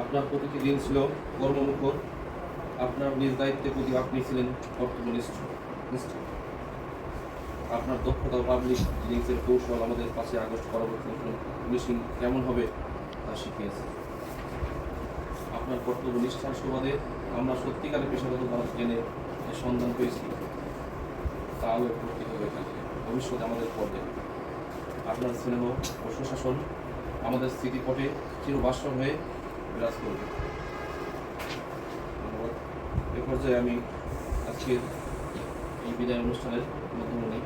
আপনার প্রতিটি দিন ছিল কর্মমুখর। আপনার নিজ দায়িত্বের প্রতি আপনি ছিলেন কর্তব্যনিষ্ঠ নিষ্ঠ। আপনার দক্ষতা ও পাবলিক লিঙ্কসের কৌশল আমাদের পাশে আগস্ট পরবর্তী পুলিশিং কেমন হবে তা শিখিয়েছে। আপনার কর্তব্য নিষ্ঠার সুবাদে আমরা সত্যিকারের পেশাগত ভারত জেনে সন্ধান পেয়েছি তা আলো প্রকৃত হয়ে থাকে। ভবিষ্যতে আমাদের পর্যায়ে আপনার স্নেহ ও সুশাসন আমাদের স্মৃতিপটে চিরবাসর হয়ে বিরাজ করবে। এ পর্যায়ে আমি আজকের এই বিদায় অনুষ্ঠানের মধ্যমণি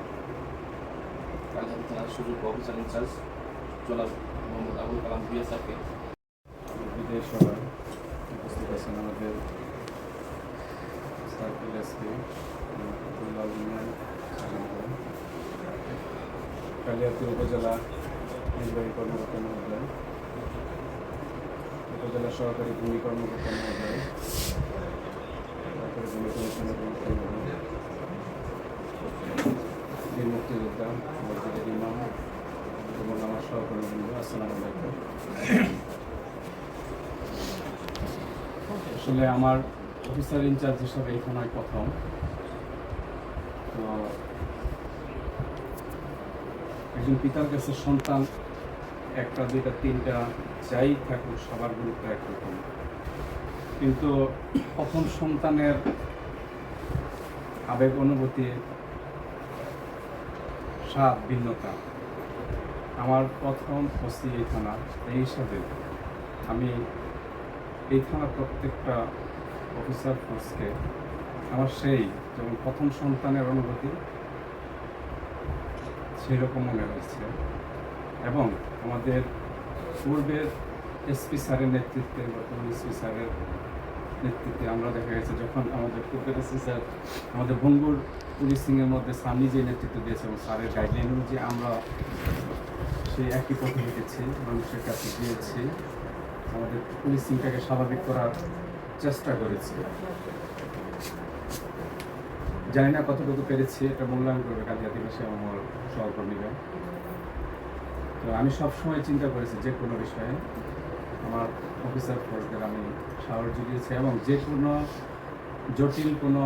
কালহাটি থানার সুযোগ অফিসার ইনচার্জ জনাব মোহাম্মদ আবুল কালাম বিয়া স্যারকে বিদেশ সভায় উপস্থিত আছেন আমাদের সার্কেল এসপি আব্দুল্লাহ কালিয়াপুর উপজেলা নির্বাহী কর্মকর্তা মহোদয় উপজেলা সহকারী ভূমি কর্মকর্তা মহোদয়, তারপরে ভূমি কমিশনের মুক্তিযোদ্ধা মসজিদের ইমাম এবং আমার সহকর্মীবৃন্দ, আসসালামু আলাইকুম। আসলে আমার অফিসার ইনচার্জ হিসাবে থানায় প্রথম। তো একজন পিতার কাছে সন্তান একটা, দুইটা, তিনটা যাই থাকুক, সবার গুরুত্ব একরকম কিন্তু প্রথম সন্তানের আবেগ অনুভূতি, স্বাদ ভিন্নতা। আমার প্রথম ওসি এই থানা, এই হিসাবে আমি এই থানার প্রত্যেকটা অফিসার ফোর্সকে আমার সেই যেমন প্রথম সন্তানের অনুভূতি সেই রকম মনে হয়েছে। এবং আমাদের পূর্বের এসপি স্যারের নেতৃত্বে বর্তমান এসপি স্যারের নেতৃত্বে আমরা দেখা গেছে যখন আমাদের পূর্বের এসপি স্যার, আমাদের ভঙ্গুর পুলিশিংয়ের মধ্যে স্যার যে নেতৃত্ব দিয়েছে এবং স্যারের গাইডলাইন অনুযায়ী আমরা সেই একই পথে হেঁটেছি, মানুষের কাছে গিয়েছি। আমাদের পুলিশিংটাকে স্বাভাবিক করার চেষ্টা করেছি। জানি না কতটুকু পেরেছি, এটা মূল্যায়ন করবে কাজী আদিবাসী আমার সহকর্মীরা। তো আমি সবসময় চিন্তা করেছি যে কোনো বিষয়ে আমার অফিসার ফোর্সদের আমি সাহস জুগিয়েছি এবং যে কোনো জটিল কোনো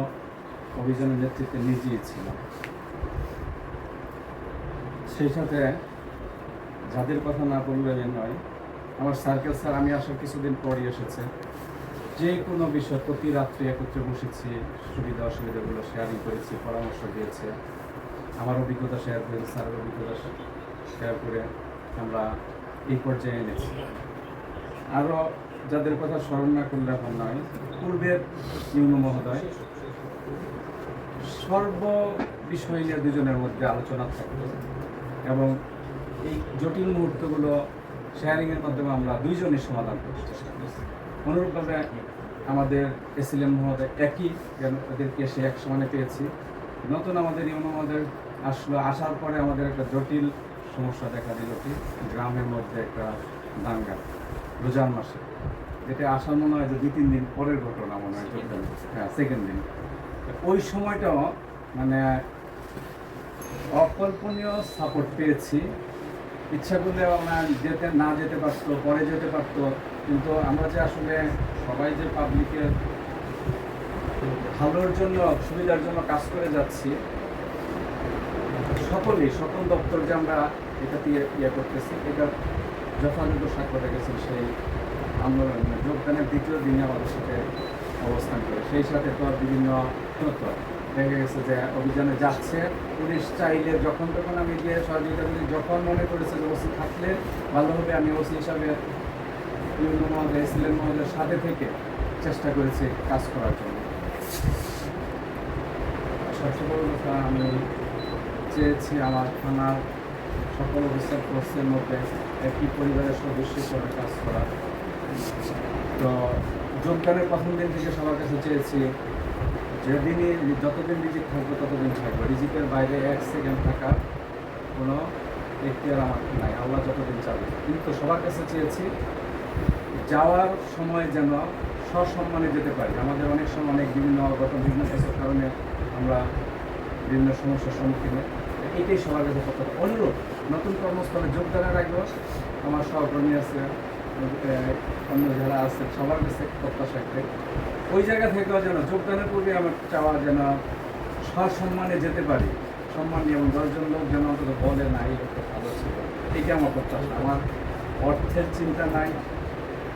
অভিযানের নেতৃত্বে নিজেই ছিলাম। সেই সাথে যাদের কথা না বললে নয়, আমার সার্কেল স্যার আমি আসার কিছুদিন পরই এসেছে। যে কোনো বিষয় প্রতি রাত্রি একত্রে বসেছি, সুবিধা অসুবিধাগুলো শেয়ারিং করেছি, পরামর্শ দিয়েছে। আমার অভিজ্ঞতা শেয়ার করেছি স্যারের অভিজ্ঞতা শেয়ার করে আমরা এই পর্যায়ে এনেছি। আরও যাদের কথা স্মরণ না করলে এখন নয়, পূর্বের ইউনো মহোদয়, সর্ব বিষয় নিয়ে দুজনের মধ্যে আলোচনা থাকতো এবং এই জটিল মুহূর্তগুলো শেয়ারিংয়ের মাধ্যমে আমরা দুইজনের সমাধান করতে অনুরূপভাবে আমাদের এসিলেম মহোদয় একই, যেন ওদেরকে সে এক সমানে পেয়েছি। নতুন আমাদের ইউনো আমাদের আসলো, আসার পরে আমাদের একটা জটিল সমস্যা দেখা দিল কি? গ্রামের মধ্যে একটা দাঙ্গা রোজান মাসে। যেটা আসা মনে হয় যে দুই তিন দিন পরের ঘটনা মনে হয় হ্যাঁ সেকেন্ড দিন। ওই সময়টাও মানে অকল্পনীয় সাপোর্ট পেয়েছি। ইচ্ছা করলে আমরা যেতে না যেতে পারতো পরে যেতে পারতো। কিন্তু আমরা যে আসলে সবাই যে পাবলিকের ভালোর জন্য সুবিধার জন্য কাজ করে যাচ্ছি সকলেই, সকল দপ্তর যে আমরা এটা দিয়ে ইয়ে করতেছি, এটা যথাযথ সাক্ষ্য রেখেছেন সেই আন্দোলন যোগদানের দ্বিতীয় দিনে আমাদের সাথে অবস্থান করে। সেই সাথে তো বিভিন্ন তথ্য। দেখা গেছে যে অভিযানে যাচ্ছে, পুলিশ চাইলে যখন তখন আমি গিয়ে সহযোগিতা করি, যখন মনে করেছে যে ওসি থাকলে ভালো হবে আমি ওসি হিসাবে বিভিন্ন মহোদয় এসিলেন মহোদয়ের সাথে থেকে চেষ্টা করেছি কাজ করার জন্য। সবচেয়ে বড় কথা আমি চেয়েছি আমার থানার সকল অফিসার ফোর্সের মধ্যে একই পরিবারের সদস্য হিসেবে কাজ করা। তো যোগদানের প্রথম দিন থেকে সবার কাছে চেয়েছি, যেদিনই যতদিন রিজিক থাকব ততদিন থাকব। রিজিকের বাইরে এক সেকেন্ড থাকার কোনো এখতিয়ার আমার নাই। আল্লাহ যতদিন চাবে। কিন্তু সবার কাছে চেয়েছি, যাওয়ার সময় যেন সসম্মানে যেতে পারি। আমাদের অনেক সময় অনেক বিভিন্ন গত বিভিন্ন কারণে আমরা বিভিন্ন সমস্যার সম্মুখীন। এটাই সবার কাছে কথা। অনুরোধ, নতুন কর্মস্থলে যোগদানের আগেও আমার সহকর্মী আছে অন্য যারা আছে, সবার কাছে প্রত্যাশা একটাই। ওই জায়গা থেকেও যেন যোগদানের পূর্বে আমার চাওয়া যেন সসম্মানে যেতে পারি। সম্মান নিয়ে এবং দশজন লোক যেন অন্তত বলে না, এই লোকটা ভালো ছিল। এইটা আমার প্রত্যাশা। আমার অর্থের চিন্তা নাই,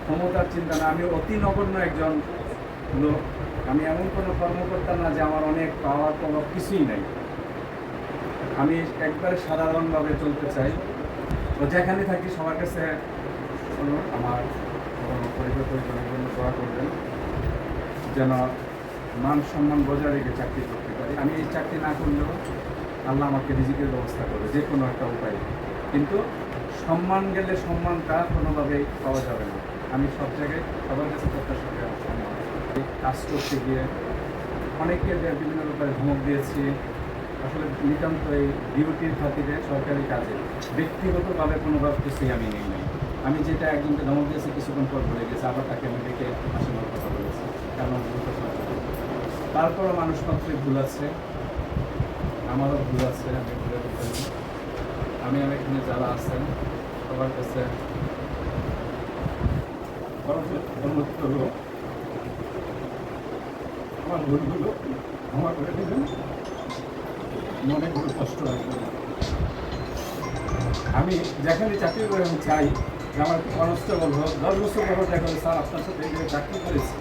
ক্ষমতার চিন্তা না আমি অতি নগণ্য একজন লোক। আমি এমন কোনো কর্মকর্তা না যে আমার অনেক পাওয়ার কোনো কিছুই নাই। আমি একবারে সাধারণভাবে চলতে চাই। তো যেখানে থাকি সবার কাছে আমার পরিবার পরিজনের জন্য দোয়া করবেন, যেন মান সম্মান বজায় রেখে চাকরি করতে পারি। আমি এই চাকরি না করলেও আল্লাহ আমাকে রিজিকের ব্যবস্থা করবে, যে কোনো একটা উপায়। কিন্তু সম্মান গেলে সম্মানটা কোনোভাবেই পাওয়া যাবে না। আমি সব জায়গায় সবার কাছে প্রত্যাশা করি আমার সম্মান। কাজ করতে গিয়ে অনেককে বিভিন্ন ব্যাপারে ধমক দিয়েছি আসলে নিতান্ত এই ডিউটির খাতিরে সরকারি কাজে। ব্যক্তিগতভাবে কোনোভাবে কিছুই আমি নেই, নাই। আমি যেটা একজনকে ধমক দিয়েছি, কিছুক্ষণ পর ভুলে গেছি, আবার তাকে আমি ডেকে মতো কথা বলেছি, কারণ। তারপরও মানুষ মাত্রই ভুল আছে, আমারও ভুল আছে, আমি ভুলে আমি আমার এখানে যারা আছেন, সবার কাছে আমার ভুলগুলো ক্ষমা করে দেবেন। মনে কোনো কষ্ট লাগবে। আমি যেখানে চাকরি করে আমি চাই, যে আমার কনস্টেবল হোক, দশ বছর পর দেখা স্যার আপনার সাথে এই চাকরি করেছি।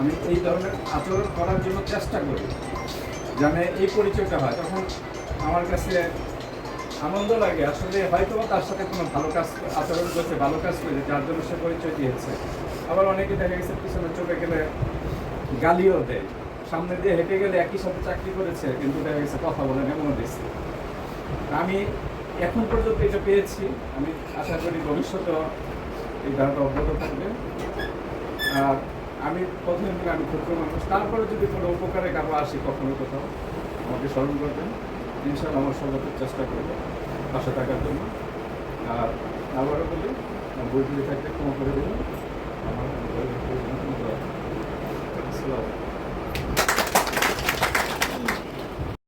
আমি এই ধরনের আচরণ করার জন্য চেষ্টা করি, যেন এই পরিচয়টা হয়। তখন আমার কাছে আনন্দ লাগে, আসলে হয়তো তার সাথে কোনো ভালো কাজ, আচরণ করছে, ভালো কাজ করেছে, যার জন্য সে পরিচয় দিয়েছে। আবার অনেকে দেখা গেছে পিছনে চলে গেলে গালিও দেয়। সামনে দিয়ে হেঁটে গেলে একই সাথে চাকরি করেছে, কিন্তু দেখা গেছে কথা বলে মেমো দিচ্ছে আমি এখন পর্যন্ত এটা পেয়েছি। আমি আশা করি ভবিষ্যতেও এই ধারাটা অব্যাহত থাকবে। আর আমি প্রথমে আমি ক্ষুদ্র মানুষ। তারপরে যদি কোনো উপকারে কারও আসি কখনো কোথাও, আমাকে স্মরণ করবেন। ইনশাল্লাহ আমার সর্বোচ্চ চেষ্টা করব পাশে থাকার জন্য। আর আবারও বলি বই থাকতে ক্ষমা করে দেবেন। আমার বই